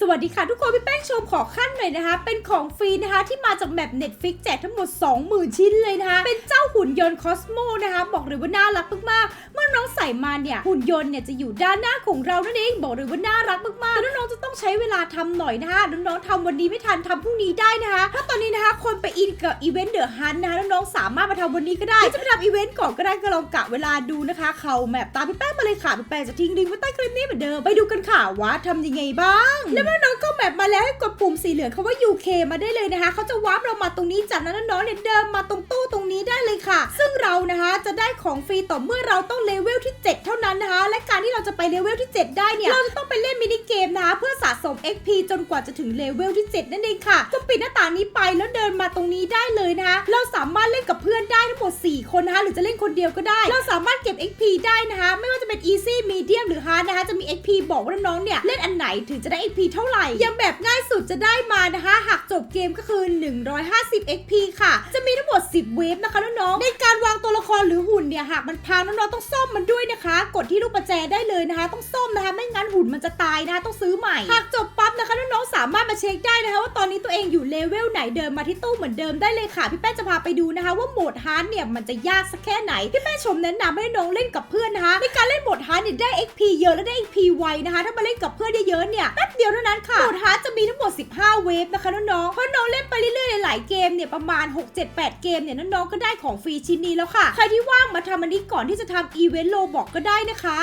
สวัสดีค่ะทุกคนพี่แป้งชมขอขั้นหน่อยนะคะ เป็นของฟรีนะคะที่มาจากแมป Netflix แจกทั้งหมด 20,000 ชิ้นเลยนะคะ เป็นเจ้าหุ่นยนต์คอสโมนะคะบอกเลยว่าน่ารักมากๆ เมื่อน้องใส่มาเนี่ยหุ่นยนต์เนี่ยจะอยู่ด้านหน้าของเรานั่นเองบอกเลยว่าน่ารักมากๆแต่น้องๆจะต้องใช้เวลาทำหน่อยนะคะน้องๆทำวันนี้ไม่ทันทำพรุ่งนี้ได้นะคะถ้าตอนนี้นะคะคนไปอินกับอีเวนต์เดอะฮันนะคะน้องๆสามารถมาทำวันนี้ก็ได้จะไปทำอีเวนต์ก่อนก็ได้ก็ลองกะเวลาดูนะคะเขาแมปตามพี่แป้งมาเลยค่ะพี่แป้งจะทิ้งลิงก์ไว้ใต้คลิปนี้เหมือนเดิมไปดูกันค่ะว่าทำยังไงบ้างแล้วเมื่อน้องก็แมปมาแล้วให้กดปุ่มสีเหลืองคาว่า UK มาได้เลยนะคะเขาจะวาร์ปเรามาตรงนี้จากนั้นน้องเนี่ยเดินมาตรงตู้ตรงนี้ได้เลยค่ะ ซึ่งเรานะคะจะได้ของฟรีต่อเมื่อเราต้องเลเวลที่ 7 เท่านั้นนะคะ และการที่เราจะไปเลเวลที่ 7 ได้เนี่ยเราจะต้องไป ม XP จนกว่าจะถึงเลเวลที่ 7 นั่นเองค่ะก็ปิดหน้าต่างนี้ไปแล้วเดินมาตรงนี้ได้เลยนะคะเราสามารถเล่นกับเพื่อนได้ทั้งหมด 4 คนนะคะหรือจะเล่นคนเดียวก็ได้ เราสามารถเก็บ XP ได้นะคะไม่ว่าจะเป็น Easy Medium หรือ Hard นะคะจะมี XP บอกว่าน้องเนี่ยเล่นอันไหนถึงจะได้ XP เท่าไหร่ยังแบบง่ายสุดจะได้มานะคะหากจบเกมก็คือ 150 XP ค่ะ จะมีทั้งหมด 10 เวฟนะคะน้องๆในการวางตัวละครหรือหุ่นเนี่ยหากมันพังน้องๆต้องซ่อมมันด้วย นะคะ กดที่ลูกประแจได้เลยนะคะ ต้องซ่อมนะคะ ไม่งั้นหุ่นมันจะตายนะคะต้องซื้อใหม่ หากจบปั๊บนะคะน้องๆสามารถมาเช็คได้นะคะ ว่าตอนนี้ตัวเองอยู่เลเวลไหนเดินมาที่ตู้เหมือนเดิมได้เลยค่ะ พี่แป้งจะพาไปดูนะคะ ว่าโหมดฮาร์ดเนี่ยมันจะยากสักแค่ไหน พี่แป้งชมแนะนำให้น้องเล่นกับเพื่อนนะคะในการเล่นโหมดฮาร์ดเนี่ยได้ XP เยอะและได้ XP ไวนะคะ ถ้ามาเล่นกับเพื่อนเยอะๆเนี่ยแป๊บเดียวเท่านั้นค่ะโหมดฮาร์ดจะมีทั้งหมด 15 เวฟนะคะน้องๆเพราะน้องเล่นไปเรื่อยๆห ลายเกมเนี่ยประมาณ 6-7-8 เกมเนี่ยน้องๆก็ได้ของฟรีชิ้นนี้แล้วค่ะ ใครที่ว่างมาทำอันนี้ก่อนที่จะทำอีเวนต์โลบอกก็ได้นะคะ